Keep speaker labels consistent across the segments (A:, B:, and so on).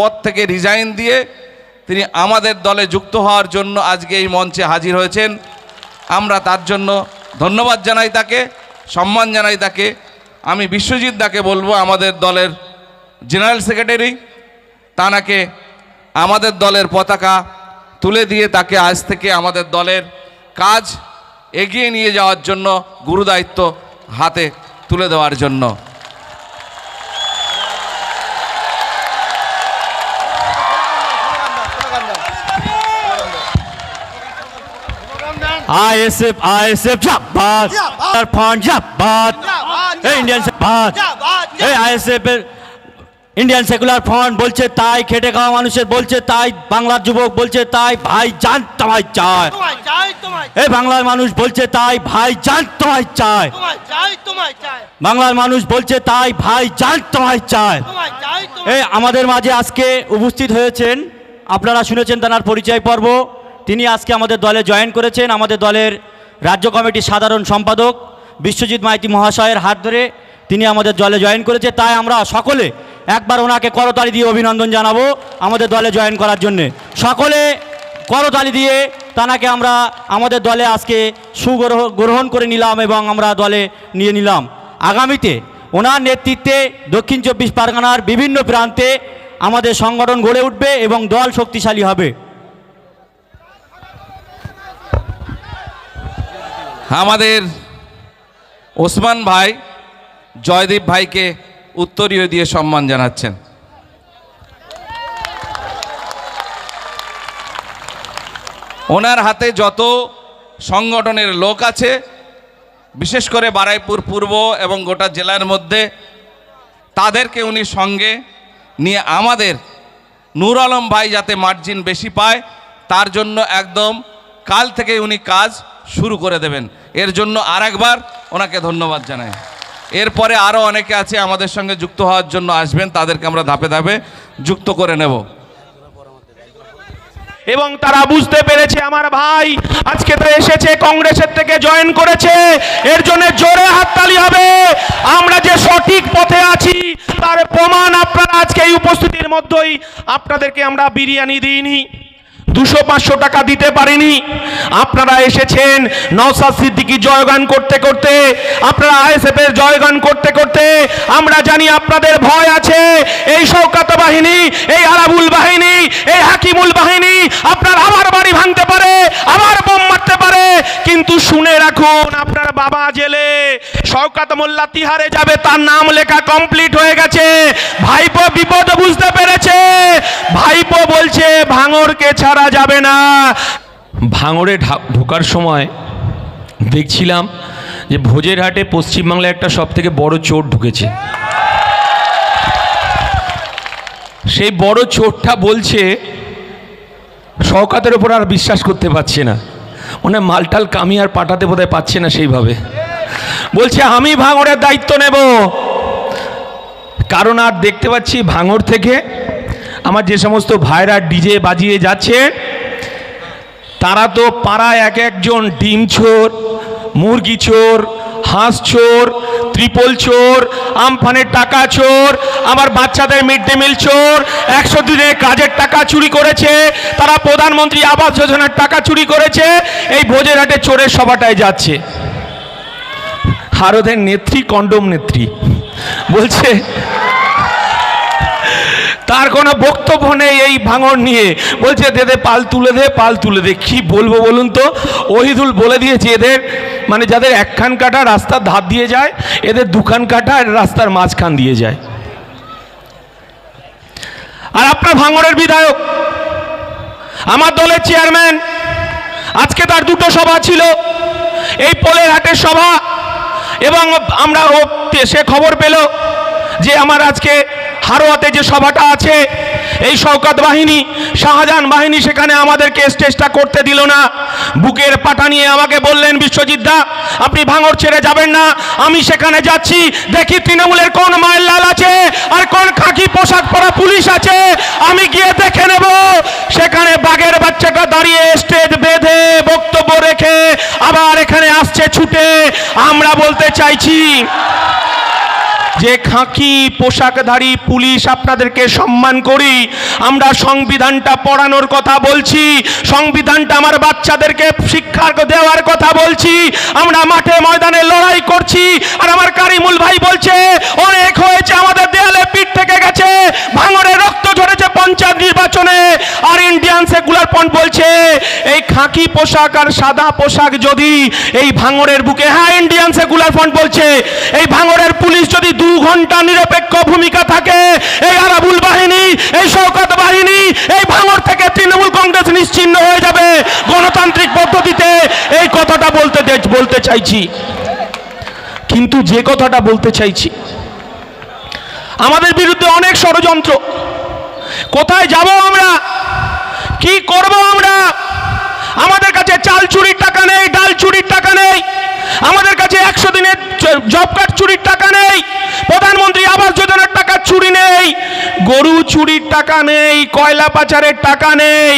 A: পদ থেকে রিজাইন দিয়ে তিনি আমাদের দলে যুক্ত হওয়ার জন্য আজকে এই মঞ্চে হাজির হয়েছেন। আমরা তার জন্য ধন্যবাদ জানাই তাকে, সম্মান জানাই তাকে। আমি বিশ্বজিৎ দাকে বলব, আমাদের দলের জেনারেল সেক্রেটারি তানাকে আমাদের দলের পতাকা তুলে দিয়ে তাকে আজ থেকে আমাদের দলের কাজ এগিয়ে নিয়ে যাওয়ার জন্য গুরুদায়িত্ব হাতে তুলে দেওয়ার জন্য।
B: আইএসএফ আইএসএফ জাবাদ। ফান্ড জাবাদ এই ইন্ডিয়ান জাবাদ এই আইএসএফ এর ইন্ডিয়ান সেকুলার ফ্রন্ট বলছে তাই খেটে খাওয়া মানুষের বলছে তাই বাংলার যুবক বলছে তাই ভাই জান তোমায় চায়। এই বাংলার মানুষ বলছে তাই ভাই জান তোমায় চায়। বাংলার মানুষ বলছে তাই ভাই জান তোমায় চায়। এই আমাদের মাঝে আজকে উপস্থিত হয়েছেন আপনারা শুনেছেন তার পরিচয় পর্ব। তিনি আজকে আমাদের দলে জয়েন করেছেন। আমাদের দলের রাজ্য কমিটির সাধারণ সম্পাদক বিশ্বজিৎ মাইতি মহাশয়ের হাত ধরে তিনি আমাদের দলে জয়েন করেছে। তাই আমরা সকলে একবার ওনাকে করতালি দিয়ে অভিনন্দন জানাব আমাদের দলে জয়েন করার জন্যে। সকলে করতালি দিয়ে তানাকে আমরা আমাদের দলে আজকে সুগ্রহ গ্রহণ করে নিলাম এবং আমরা দলে নিয়ে নিলাম। আগামীতে ওনার নেতৃত্বে দক্ষিণ চব্বিশ পরগনার বিভিন্ন প্রান্তে আমাদের সংগঠন গড়ে উঠবে এবং দল শক্তিশালী হবে।
A: আমাদের ওসমান ভাই, জয়দীপ ভাইকে উত্তরীয় দিয়ে সম্মান জানাচ্ছেন। ওনার হাতে যত সংগঠনের লোক আছে, বিশেষ করে বারাইপুর পূর্ব এবং গোটা জেলার মধ্যে, তাদেরকে উনি সঙ্গে নিয়ে আমাদের নূর আলম ভাই যাতে মার্জিন বেশি পায়, তার জন্য একদম কাল থেকে উনি কাজ শুরু করে দেবেন। এর জন্য আর একবার ওনাকে ধন্যবাদ জানাই। এরপরে আরও অনেকে আছে আমাদের সঙ্গে যুক্ত হওয়ার জন্য আসবেন, তাদেরকে আমরা ধাপে ধাপে যুক্ত করে নেব।
C: এবং তারা বুঝতে পেরেছে, আমার ভাই আজকে তো এসেছে, কংগ্রেসের থেকে জয়েন করেছে, এর জন্য জোরে হাততালি হবে। আমরা যে সঠিক পথে আছি, তার প্রমাণ আপনারা আজকে এই উপস্থিতির মধ্যেই। আপনাদেরকে আমরা বিরিয়ানি দিইনি। দুশো পাঁচশো টাকা দিতে পারিনি। আপনারা এসেছেন নওসাদ সিদ্দিকি জয়গান করতে করতে, আপনারা আইএসএফ এর জয়গান করতে করতে, আমরা জানি আপনাদের ভয় আছে। এই শৌকাত বাহিনী, এই আরাবুল বাহিনী, এই হাকিমুল বাহিনী, আপনার আবার বাড়ি ভাঙতে পারে, আবার বোম মারতে পারে। কিন্তু শুনে রাখুন, আপনার শওকাত মোল্লা তিহারে যাবে, তার নাম লেখা কমপ্লিট হয়ে গেছে। ভাইপো বিপদ বুঝতে পেরেছে। ভাইপো বলছে ভাঙরকে ছাড়া যাবে না। ভাঙরে ঢোকার সময় দেখছিলাম যে ভোজের হাটে পশ্চিমবাংলায় একটা সব থেকে বড় চোর ঢুকেছে। সেই বড় চোরটা বলছে, শওকাতের ওপর আর বিশ্বাস করতে পারছে না। মনে মালটাল কামি আর পাঠাতে বোধহয় পাচ্ছে না সেইভাবে। বলছে, আমি ভাঙড়ের দায়িত্ব নেব। কারণ আর দেখতে পাচ্ছি ভাঙড় থেকে আমার যে সমস্ত ভাইরা ডিজে বাজিয়ে যাচ্ছে, তারা তো পাড়ায় এক একজন ডিম চোর, মুরগি চোর, হাঁস চোর, ত্রিপল চোর, আমফানের টাকা চোর, আমার বাচ্চাদের মিড ডে মিল চোর, একশো দিনের কাজের টাকা চুরি করেছে, তারা প্রধানমন্ত্রী আবাস যোজনার টাকা চুরি করেছে, এই ভোজের হাটে চোরের সভাটায় যাচ্ছে। ওদের নেত্রী, কন্ডম নেত্রী। বলছে, তার কোনো বক্তব্য নেই এই ভাঙন নিয়ে। বলছে দেদে পাল তুলে দে, পাল তুলে দে। কি বলব বলুন তো? ওহিদুল বলে দিয়েছে, এদের মানে যাদের একখান কাটা রাস্তার ধার দিয়ে যায়, এদের দুখান কাটা রাস্তার মাঝখান দিয়ে যায়। আর আপনার ভাঙড়ের বিধায়ক, আমার দলের চেয়ারম্যান, আজকে তার দুটো সভা ছিল। এই পোলের হাটের সভা এবং আমরা সে খবর পেল যে আমার আজকে হারোয়াতে যে সভাটা আছে এই শওকাত বাহিনী, শাহজাহান বাহিনী সেখানে আমাদেরকে স্টেজটা করতে দিল না। বুকের পাটা নিয়ে আমাকে বললেন, বিশ্বজিৎ দা, আপনি ভাঙর ছেড়ে যাবেন না। আমি সেখানে যাচ্ছি, দেখি তৃণমূলের কোন মায়ের লাল আছে আর কোন খাকি পোশাক পরা পুলিশ আছে। আমি গিয়ে দেখে নেব। সেখানে বাঘের বাচ্চাটা দাঁড়িয়ে স্টেজ বেঁধে বক্তব্য রেখে আবার এখানে আসছে ছুটে। আমরা বলতে চাইছি যে খাঁকি পোশাকধারী পুলিশ আপনাদেরকে সম্মান করি, আমরা সংবিধানটা পড়ানোর কথা বলছি, সংবিধানটা আমার বাচ্চাদেরকে শিক্ষা দেওয়ার কথা বলছি, আমরা মাঠে ময়দানে লড়াই করছি, আর আমার কারিমুল ভাই বলছে, অনেক হয়েছে, আমাদের দেয়ালে পিঠ থেকে গেছে ভাঙরে রক্ত ঝরেছে পঞ্চায়েত নির্বাচনে, আর ইন্ডিয়ান সেকুলার পন্ট বলছে খাকি পোশাক আর সাদা পোশাক যদি এই ভাঙরের বুকে হ্যাঁ ইন্ডিয়ান সেকুলার ফ্রন্ট বলছে, এই ভাঙরের পুলিশ যদি দু ঘণ্টা নিরপেক্ষ ভূমিকা থাকে, এই আরাবুল বাহিনী, এই শওকাত বাহিনী, এই ভাঙর থেকে তৃণমূল কংগ্রেস নিশ্চিন্ন হয়ে যাবে গণতান্ত্রিক পদ্ধতিতে। এই কথাটা বলতে বলতে চাইছি। কিন্তু যে কথাটা বলতে চাইছি, আমাদের বিরুদ্ধে অনেক ষড়যন্ত্র। কোথায় যাব আমরা? কি করব আমরা? আমাদের কাছে চাল চুরির টাকা নেই, ডাল চুরির টাকা নেই। আমাদের কাছে একশো দিনের জব কার্ড চুরির টাকা নেই। প্রধানমন্ত্রী আবাস যোজনার টাকা চুরি নেই। গরু চুরির টাকা নেই, কয়লা পাচারের টাকা নেই।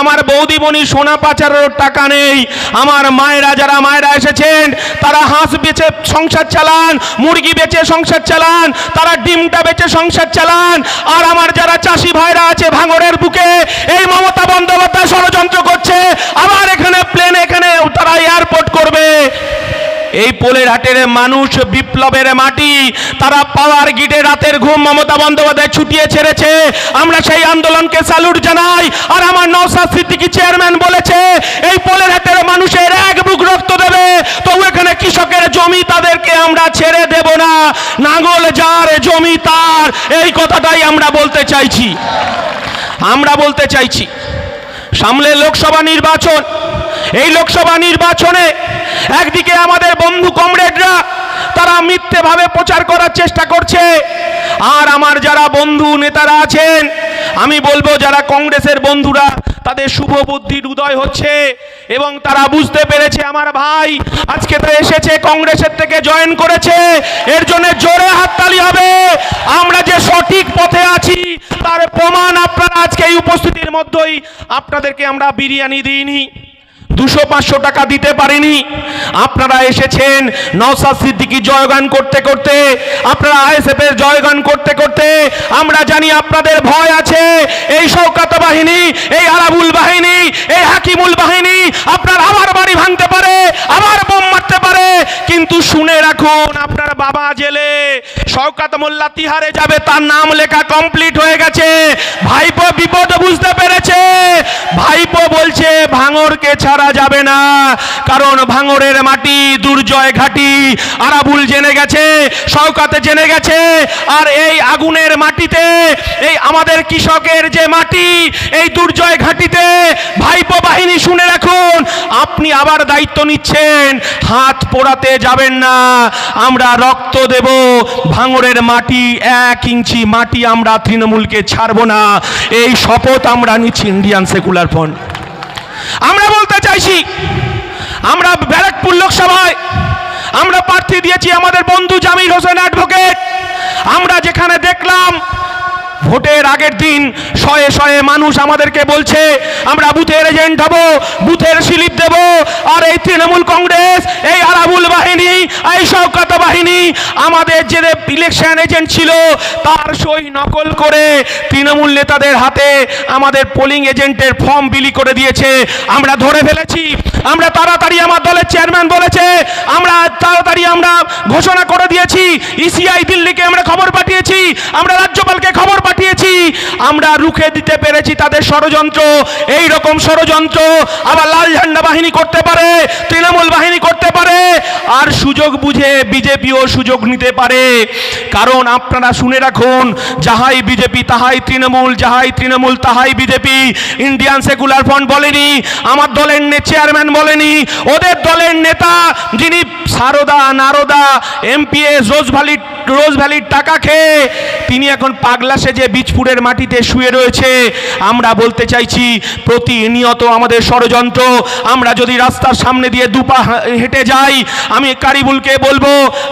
C: আমার বৌদিমণি সোনা পাচারের টাকা নেই। আমার মায়েরা যারা মায়েরা এসেছেন, তারা হাঁস বেচে সংসার চালান, মুরগি বেচে সংসার চালান, তারা ডিমটা বেচে সংসার চালান। আর আমার যারা চাষি ভাইরা আছে ভাঙরের বুকে, এই মমতা বন্দ্যোপাধ্যায় ষড়যন্ত্র করছে। আবার এখানে প্লেন এখানে তারা এয়ারপোর্ট করবে। এই পোলের হাটের মানুষ বিপ্লবের মাটি, তারা পাওয়ার গিটে রাতের ঘুম মমতা বন্দ্যোপাধ্যায় ছুটিয়ে ছেড়েছে। আমরা সেই আন্দোলনকে স্যালুট জানাই, আর আমার নওসাদ সিদ্দিকী চেয়ারম্যান বলেছে, এই পোলের হাটের মানুষের এক বুক রক্ত দেবে তবু এখানে কৃষকের জমি তাদেরকে আমরা ছেড়ে দেব না। নাঙ্গল যার জমি তার, এই কথাটাই আমরা বলতে চাইছি। আমরা বলতে চাইছি সামনে লোকসভা নির্বাচন। এই লোকসভা নির্বাচনে একদিকে আমাদের বন্ধু কমরেডরা, তারা মিথ্যেভাবে প্রচার করার চেষ্টা করছে। আর আমার যারা বন্ধু নেতারা আছেন আমি বলব, যারা কংগ্রেসের বন্ধুরা, তাদের শুভ বুদ্ধির উদয় হচ্ছে এবং তারা বুঝতে পেরেছে, আমার ভাই আজকে তো এসেছে, কংগ্রেসের থেকে জয়েন করেছে, এর জন্য জোরে হাততালি হবে। আমরা যে সঠিক পথে আছি, তার প্রমাণ আপনারা আজকে এই উপস্থিতির মধ্যেই। আপনাদেরকে আমরা বিরিয়ানি দিইনি। দুশো পাঁচশো টাকা দিতে পারিনি। আপনারা এসেছেন নওসাদ সিদ্দিকি জয়গান করতে করতে, আপনারা আইএসএফ এর জয়গান করতে করতে, আমরা জানি আপনাদের ভয় আছে। এই শৌকাত বাহিনী, এই আরাবুল বাহিনী, এই হাকিমুল বাহিনী, আপনার আবার বাড়ি ভাঙতে পারে, আবার বোম মারতে পারে। কিন্তু শুনে রাখুন, আপনার বাবা জেলে শওকাত মোল্লা তিহারে যাবে, তার নাম লেখা কমপ্লিট হয়ে গেছে। ভাইপো বিপদ বুঝতে ভাঙরকে ছাড়া যাবে না। কারণ ভাঙরের মাটি, দুর্জয় ঘাটি। আরাবুল জেনে গেছে, শওকাতে জেনে গেছে, আর এই আগুনের মাটিতে, এই আমাদের কৃষকের যে মাটি, এই দুর্জয় ঘাটিতে ভাইপো বাহিনী শুনে রাখুন, আপনি আবার দায়িত্ব নিচ্ছেন, হাত পোড়াতে যাবেন না। আমরা রক্ত দেব ভাঙরের মাটি, এক ইঞ্চি মাটি আমরা তৃণমূলকে ছাড়বো না। এই শপথ আমরা নিচ্ছি ইন্ডিয়ান সেকুলার ফ্রন্ট। আমরা বলতে চাইছি আমরা ব্যারাকপুর লোকসভায় আমরা প্রার্থী দিয়েছি আমাদের বন্ধু জামির হোসেন অ্যাডভোকেট। ভোটের আগের দিন শয়ে শয়ে মানুষ আমাদেরকে বলছে, আমরা বুথের এজেন্ট হব, বুথের স্লিপ দেব। আর এই তৃণমূল কংগ্রেস, এই আরাবুল বাহিনী, এই শওকাত বাহিনী, আমাদের যে ইলেকশন এজেন্ট ছিল, তার সই নকল করে তৃণমূল নেতাদের হাতে আমাদের পোলিং এজেন্টের ফর্ম বিলি করে দিয়েছে। আমরা ধরে ফেলেছি, আমরা তাড়াতাড়ি আমার দলের চেয়ারম্যান বলেছে, আমরা তাড়াতাড়ি আমরা ঘোষণা করে দিয়েছি ইসিআই দিল্লিকে আমরা খবর পাঠিয়েছি, আমরা রাজ্যপালকে খবর পাঠিয়েছি। আমরা রুখে দিতে পেরেছি তাদের ষড়যন্ত্র। এই রকম ষড়যন্ত্র আবার লাল ঝান্ডা বাহিনী করতে পারে, তৃণমূল বাহিনী করতে পারে, আর সুযোগ বুঝে বিজেপিও সুযোগ নিতে পারে। কারণ আপনারা শুনে রাখুন, যাহাই বিজেপি তাহাই তৃণমূল, যাহাই তৃণমূল তাহাই বিজেপি। ইন্ডিয়ান সেকুলার ফ্রন্ট বলেনি, আমার দলের চেয়ারম্যান বলেনি, ওদের দলের নেতা যিনি Saradha, Narada MPs Rose Valley Rose ভ্যালির টাকা খেয়ে তিনি এখন পাগলা সেজে বীজপুরের মাটিতে শুয়ে রয়েছে। আমরা বলতে চাইছি, প্রতিনিয়ত আমাদের ষড়যন্ত্র, আমরা যদি রাস্তার সামনে দিয়ে দুপা হেঁটে যাই, আমি কারিবুলকে বলব,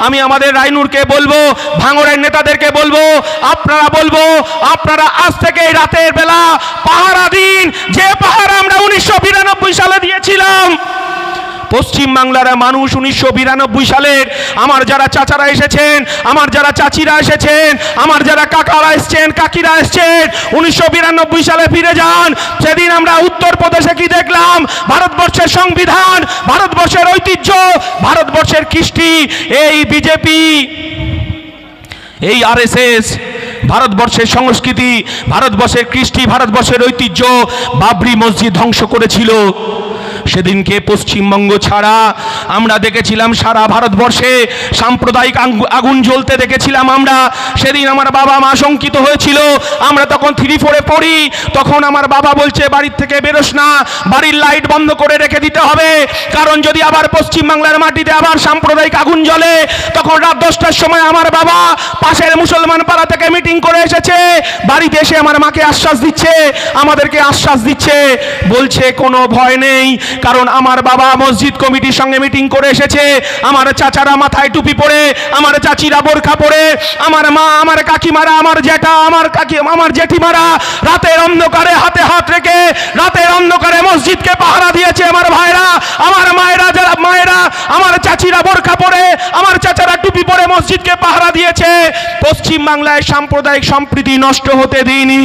C: আমি আমাদের রাইনুরকে বলব, ভাঙড়ের নেতাদেরকে বলব, আপনারা বলব, আপনারা আজ থেকে রাতের বেলা পাহারা দিন, যে পাহারা আমরা উনিশশো বিরানব্বই সালে দিয়েছিলাম। পশ্চিম বাংলার মানুষ উনিশশো বিরানব্বই সালের, আমার যারা চাচারা এসেছেন, আমার যারা চাচিরা এসেছেন, আমার যারা কাকারা এসেছেন, কাকিরা এসেছেন, উনিশশো বিরানব্বই সালে ফিরে যান। সেদিন আমরা উত্তরপ্রদেশে কি দেখলাম? ভারতবর্ষের সংবিধান, ভারতবর্ষের ঐতিহ্য, ভারতবর্ষের কৃষ্টি, এই বিজেপি, এই আরএসএস, ভারতবর্ষের সংস্কৃতি, ভারতবর্ষের কৃষ্টি, ভারতবর্ষের ঐতিহ্য বাবরি মসজিদ ধ্বংস করেছিল। সেদিনকে পশ্চিমবঙ্গ ছাড়া আমরা দেখেছিলাম সারা ভারতবর্ষে সাম্প্রদায়িক আগুন জ্বলতে দেখেছিলাম আমরা। সেদিন আমার বাবা মা শঙ্কিত হয়েছিল। আমরা তখন থ্রি ফোরে পড়ি। তখন আমার বাবা বলছে, বাড়ির থেকে বেরোস না। বাড়ির লাইট বন্ধ করে রেখে দিতে হবে। কারণ যদি আবার পশ্চিমবাংলার মাটিতে আবার সাম্প্রদায়িক আগুন জ্বলে, তখন রাত দশটার সময় আমার বাবা পাশের মুসলমান পাড়া থেকে মিটিং করে এসেছে। বাড়িতে এসে আমার মাকে আশ্বাস দিচ্ছে। আমাদেরকে আশ্বাস দিচ্ছে। বলছে, কোনো ভয় নেই। কারণ আমার বাবা মসজিদ কমিটির সঙ্গে মিটিং করে এসেছে। আমার চাচারা মাথায় টুপি পরে, আমার চাচিরা বোরখা পরে, আমার মা, আমার কাকিমারা, আমার জ্যাঠা আমার কাকি, আমার জেঠিমারা রাতের অন্ধকারে হাতে হাত রেখে, রাতের অন্ধকারে মসজিদকে পাহারা দিয়েছে আমার ভাইরা, আমার মায়েরা যারা, মায়েরা, আমার চাচিরা বোরখা পরে, আমার চাচারা টুপি পরে মসজিদকে পাহারা দিয়েছে। পশ্চিম বাংলায় সাম্প্রদায়িক সম্প্রীতি নষ্ট হতে দিইনি।